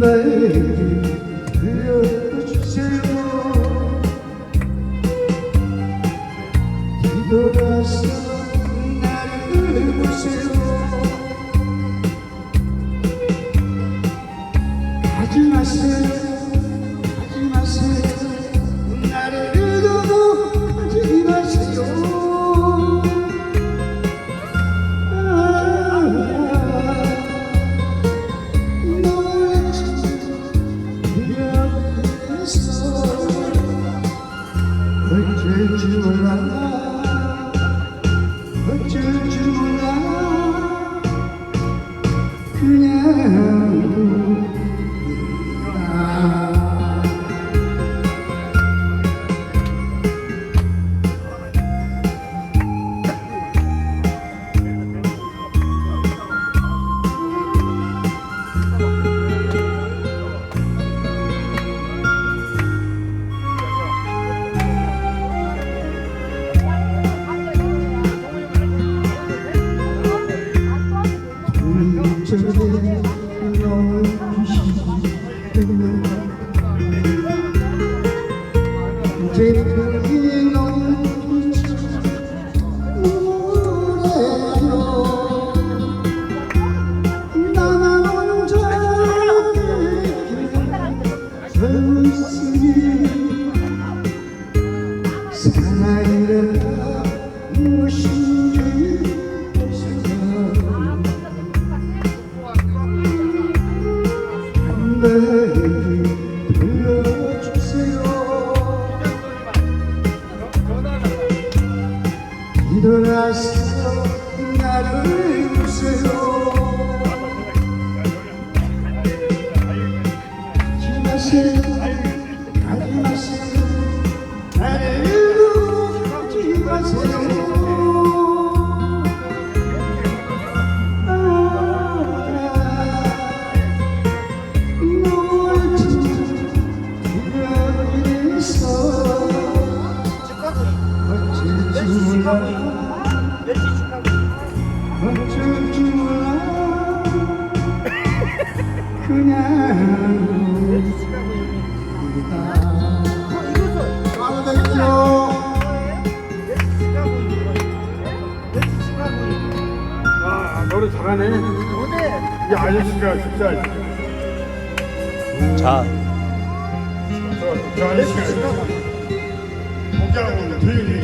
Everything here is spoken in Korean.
나에게 들려주세요 나 어쩔 줄 몰라. 그냥 Jamie. 일어나서 나를 보세요. 가지 마세요 아, 노래 잘하네. 이 아저씨가 진짜. 자, 저, 저 아저씨가. 목장하고 조용히.